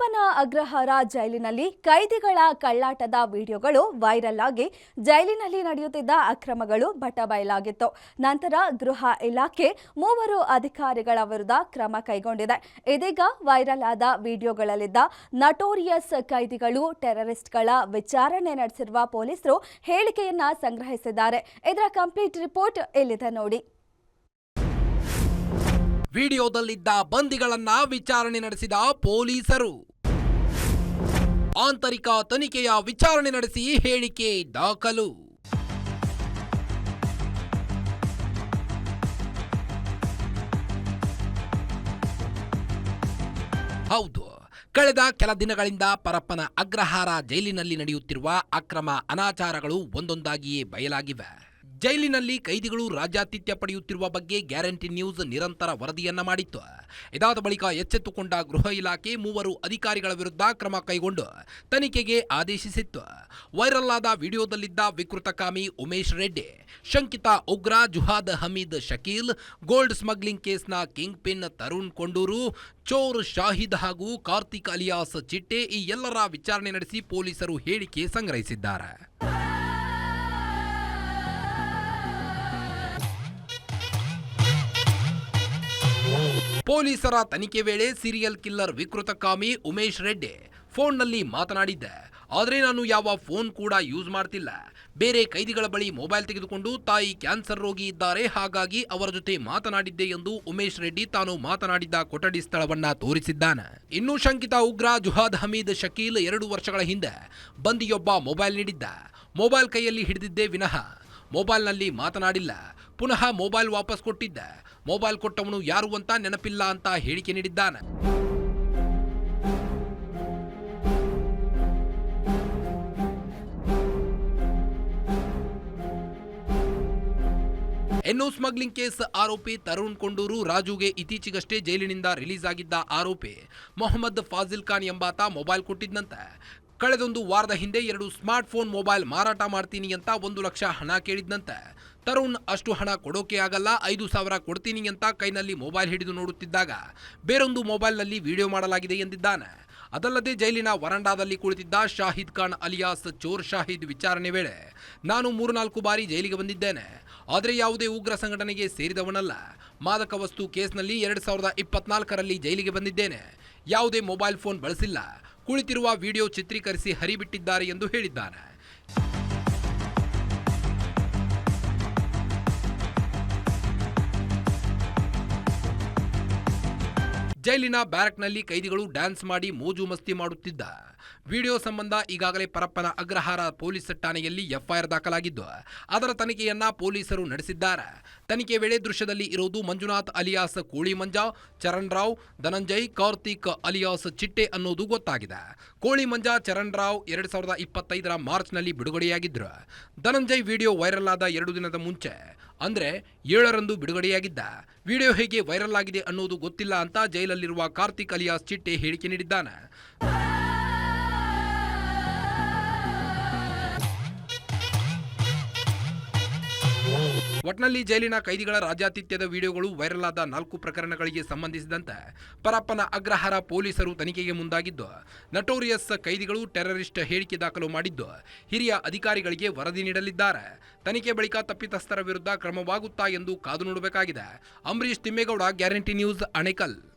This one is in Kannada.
ಪರಪ್ಪನ ಅಗ್ರಹಾರ ಜೈಲಿನಲ್ಲಿ ಕೈದಿಗಳ ಕಳ್ಳಾಟದ ವಿಡಿಯೋಗಳು ವೈರಲ್ ಆಗಿ ಜೈಲಿನಲ್ಲಿ ನಡೆಯುತ್ತಿದ್ದ ಅಕ್ರಮಗಳು ಬಟಬಯಲಾಗಿತ್ತು. ನಂತರ ಗೃಹ ಇಲಾಖೆ ಮೂವರು ಅಧಿಕಾರಿಗಳ ವಿರುದ್ಧ ಕ್ರಮ ಕೈಗೊಂಡಿದೆ. ಇದೀಗ ವೈರಲ್ ಆದ ವಿಡಿಯೋಗಳಲ್ಲಿದ್ದ ನಟೋರಿಯಸ್ ಕೈದಿಗಳು, ಟೆರರಿಸ್ಟ್ಗಳ ವಿಚಾರಣೆ ನಡೆಸಿರುವ ಪೊಲೀಸರು ಹೇಳಿಕೆಯನ್ನ ಸಂಗ್ರಹಿಸಿದ್ದಾರೆ. ಇದರ ಕಂಪ್ಲೀಟ್ ರಿಪೋರ್ಟ್ ಇಲ್ಲಿದೆ ನೋಡಿ. ವಿಡಿಯೋದಲ್ಲಿದ್ದ ಬಂದಿಗಳನ್ನ ವಿಚಾರಣೆ ನಡೆಸಿದ ಪೊಲೀಸರು. ಆಂತರಿಕ ತನಿಖೆಯ ವಿಚಾರಣೆ ನಡೆಸಿ ಹೇಳಿಕೆ ದಾಖಲು. ಹೌದು, ಕಳೆದ ಕೆಲ ದಿನಗಳಿಂದ ಪರಪ್ಪನ ಅಗ್ರಹಾರ ಜೈಲಿನಲ್ಲಿ ನಡೆಯುತ್ತಿರುವ ಅಕ್ರಮ ಅನಾಚಾರಗಳು ಒಂದೊಂದಾಗಿಯೇ ಬಯಲಾಗಿವೆ. ಜೈಲಿನಲ್ಲಿ ಕೈದಿಗಳು ರಾಜ್ಯಾತಿಥ್ಯ ಪಡೆಯುತ್ತಿರುವ ಬಗ್ಗೆ ಗ್ಯಾರಂಟಿ ನ್ಯೂಸ್ ನಿರಂತರ ವರದಿಯನ್ನ ಮಾಡಿತ್ತು. ಇದಾದ ಬಳಿಕ ಎಚ್ಚೆತ್ತುಕೊಂಡ ಗೃಹ ಇಲಾಖೆ ಮೂವರು ಅಧಿಕಾರಿಗಳ ವಿರುದ್ಧ ಕ್ರಮ ಕೈಗೊಂಡು ತನಿಖೆಗೆ ಆದೇಶಿಸಿತ್ತು. ವೈರಲ್ ಆದ ವಿಡಿಯೋದಲ್ಲಿದ್ದ ವಿಕೃತಕಾಮಿ ಉಮೇಶ್ ರೆಡ್ಡಿ, ಶಂಕಿತ ಉಗ್ರ ಜುಹಾದ್ ಹಮೀದ್ ಶಕೀಲ್, ಗೋಲ್ಡ್ ಸ್ಮಗ್ಲಿಂಗ್ ಕೇಸ್ನ ಕಿಂಗ್ ಪಿನ್ ತರುಣ್ ಕೊಂಡೂರು, ಚೋರ್ ಶಾಹಿದ್ ಹಾಗೂ ಕಾರ್ತಿಕ್ ಅಲಿಯಾಸ್ ಚಿಟ್ಟೆ ಈ ಎಲ್ಲರ ವಿಚಾರಣೆ ನಡೆಸಿ ಪೊಲೀಸರು ಹೇಳಿಕೆ ಸಂಗ್ರಹಿಸಿದ್ದಾರೆ. ಪೊಲೀಸರ ತನಿಖೆ ವೇಳೆ ಸೀರಿಯಲ್ ಕಿಲ್ಲರ್ ವಿಕೃತಕಾಮಿ ಉಮೇಶ್ ರೆಡ್ಡಿ ಫೋನ್ನಲ್ಲಿ ಮಾತನಾಡಿದ್ದೆ. ಆದರೆ ನಾನು ಯಾವ ಫೋನ್ ಕೂಡ ಯೂಸ್ ಮಾಡ್ತಿಲ್ಲ. ಬೇರೆ ಕೈದಿಗಳ ಬಳಿ ಮೊಬೈಲ್ ತೆಗೆದುಕೊಂಡು ತಾಯಿ ಕ್ಯಾನ್ಸರ್ ರೋಗಿ ಇದ್ದಾರೆ. ಹಾಗಾಗಿ ಅವರ ಜೊತೆ ಮಾತನಾಡಿದ್ದೆ ಎಂದು ಉಮೇಶ್ ರೆಡ್ಡಿ ತಾನು ಮಾತನಾಡಿದ್ದ ಕೊಠಡಿ ಸ್ಥಳವನ್ನ ತೋರಿಸಿದ್ದಾನೆ. ಇನ್ನು ಶಂಕಿತ ಉಗ್ರ ಜುಹಾದ್ ಹಮೀದ್ ಶಕೀಲ್ ಎರಡು ವರ್ಷಗಳ ಹಿಂದೆ ಬಂದಿಯೊಬ್ಬ ಮೊಬೈಲ್ ನೀಡಿದ್ದ. ಮೊಬೈಲ್ ಕೈಯಲ್ಲಿ ಹಿಡಿದಿದ್ದೇ ವಿನಃ ಮೊಬೈಲ್ನಲ್ಲಿ ಮಾತನಾಡಿಲ್ಲ. ಪುನಃ ಮೊಬೈಲ್ ವಾಪಸ್ ಕೊಟ್ಟಿದ್ದ. ಮೊಬೈಲ್ ಕೊಟ್ಟವನು ಯಾರು ಅಂತ ನೆನಪಿಲ್ಲ ಅಂತ ಹೇಳಿಕೆ ನೀಡಿದ್ದಾನೆ. ಎನ್ನು ಸ್ಮಗ್ಲಿಂಗ್ ಕೇಸ್ ಆರೋಪಿ ತರುಣ್ ಕೊಂಡೂರು ರಾಜುಗೆ ಇತ್ತೀಚೆಗಷ್ಟೇ ಜೈಲಿನಿಂದ ರಿಲೀಸ್ ಆಗಿದ್ದ ಆರೋಪಿ ಮೊಹಮ್ಮದ್ ಫಾಜಿಲ್ ಖಾನ್ ಎಂಬಾತ ಮೊಬೈಲ್ ಕೊಟ್ಟಿದ್ದಂತೆ ಕಳೆದೊಂದು ವಾರದ ಹಿಂದೆ ಎರಡು ಸ್ಮಾರ್ಟ್ ಫೋನ್ ಮೊಬೈಲ್ ಮಾರಾಟ ಮಾಡ್ತೀನಿ ಅಂತ ಒಂದು ಲಕ್ಷ ಹಣ ಕೇಳಿದ್ದಂತೆ ತರುಣ್ ಅಷ್ಟು ಹಣ ಕೊಡೋಕೆ ಆಗಲ್ಲ, ಐದು ಸಾವಿರ ಕೊಡ್ತೀನಿ ಅಂತ ಕೈನಲ್ಲಿ ಮೊಬೈಲ್ ಹಿಡಿದು ನೋಡುತ್ತಿದ್ದಾಗ ಬೇರೊಂದು ಮೊಬೈಲ್ನಲ್ಲಿ ವಿಡಿಯೋ ಮಾಡಲಾಗಿದೆ ಎಂದಿದ್ದಾನೆ. ಅದಲ್ಲದೆ ಜೈಲಿನ ವರಂಡಾದಲ್ಲಿ ಕುಳಿತಿದ್ದ ಶಾಹಿದ್ ಖಾನ್ ಅಲಿಯಾಸ್ ಚೋರ್ ಶಾಹಿದ್ ವಿಚಾರಣೆ ವೇಳೆ ನಾನು ಮೂರ್ನಾಲ್ಕು ಬಾರಿ ಜೈಲಿಗೆ ಬಂದಿದ್ದೇನೆ. ಆದರೆ ಯಾವುದೇ ಉಗ್ರ ಸಂಘಟನೆಗೆ ಸೇರಿದವನಲ್ಲ. ಮಾದಕ ವಸ್ತು ಕೇಸ್ನಲ್ಲಿ ಎರಡು ಸಾವಿರದ ಇಪ್ಪತ್ನಾಲ್ಕರಲ್ಲಿ ಜೈಲಿಗೆ ಬಂದಿದ್ದೇನೆ. ಯಾವುದೇ ಮೊಬೈಲ್ ಫೋನ್ ಬಳಸಿಲ್ಲ. ಕುಳಿತಿರುವ ವಿಡಿಯೋ ಚಿತ್ರೀಕರಿಸಿ ಹರಿಬಿಟ್ಟಿದ್ದಾರೆ ಎಂದು ಹೇಳಿದ್ದಾನೆ. ಜೈಲಿನ ಬ್ಯಾರಕ್ನಲ್ಲಿ ಕೈದಿಗಳು ಡ್ಯಾನ್ಸ್ ಮಾಡಿ ಮೋಜು ಮಸ್ತಿ ಮಾಡುತ್ತಿದ್ದ. ವಿಡಿಯೋ ಸಂಬಂಧ ಈಗಾಗಲೇ ಪರಪ್ಪನ ಅಗ್ರಹಾರ ಪೊಲೀಸ್ ಠಾಣೆಯಲ್ಲಿ ಎಫ್ಐಆರ್ ದಾಖಲಾಗಿದ್ದು, ಅದರ ತನಿಖೆಯನ್ನ ಪೊಲೀಸರು ನಡೆಸಿದ್ದಾರೆ. ತನಿಖೆ ವೇಳೆ ದೃಶ್ಯದಲ್ಲಿ ಇರುವುದು ಮಂಜುನಾಥ್ ಅಲಿಯಾಸ್ ಕೋಳಿ ಮಂಜ ಚರಣ್ ರಾವ್ ಧನಂಜಯ್, ಕಾರ್ತಿಕ್ ಅಲಿಯಾಸ್ ಚಿಟ್ಟೆ ಅನ್ನೋದು ಗೊತ್ತಾಗಿದೆ. ಕೋಳಿ ಮಂಜ ಚರಣ್ ರಾವ್ ಎರಡ್ ಸಾವಿರದ ಇಪ್ಪತ್ತೈದರ ಮಾರ್ಚ್ನಲ್ಲಿ ಬಿಡುಗಡೆಯಾಗಿದ್ದರು ಧನಂಜಯ್ ವಿಡಿಯೋ ವೈರಲ್ ಆದ ಎರಡು ದಿನದ ಮುಂಚೆ ಅಂದ್ರೆ ಏಳರಂದು ಬಿಡುಗಡೆಯಾಗಿದ್ದ. ವಿಡಿಯೋ ಹೇಗೆ ವೈರಲ್ ಆಗಿದೆ ಅನ್ನೋದು ಗೊತ್ತಿಲ್ಲ ಅಂತ ಜೈಲಲ್ಲಿರುವ ಕಾರ್ತಿಕ್ ಅಲಿಯಾಸ್ ಚಿಟ್ಟೆ ಹೇಳಿಕೆ ನೀಡಿದ್ದಾನೆ. ಒಟ್ನಲ್ಲಿ ಜೈಲಿನ ಕೈದಿಗಳ ರಾಜ್ಯಾತಿಥ್ಯದ ವಿಡಿಯೋಗಳು ವೈರಲ್ ಆದ ನಾಲ್ಕು ಪ್ರಕರಣಗಳಿಗೆ ಸಂಬಂಧಿಸಿದಂತೆ ಪರಪ್ಪನ ಅಗ್ರಹಾರ ಪೊಲೀಸರು ತನಿಖೆಗೆ ಮುಂದಾಗಿದ್ದು, ನಟೋರಿಯಸ್ ಕೈದಿಗಳು ಟೆರರಿಸ್ಟ್ ಹೇಳಿಕೆ ದಾಖಲು ಮಾಡಿದ್ದು, ಹಿರಿಯ ಅಧಿಕಾರಿಗಳಿಗೆ ವರದಿ ನೀಡಲಿದ್ದಾರೆ. ತನಿಖೆ ಬಳಿಕ ತಪ್ಪಿತಸ್ಥರ ವಿರುದ್ಧ ಕ್ರಮವಾಗುತ್ತಾ ಎಂದು ಕಾದು ನೋಡಬೇಕಾಗಿದೆ. Ambareesh Thimmegowda, guarantee news, Anekal.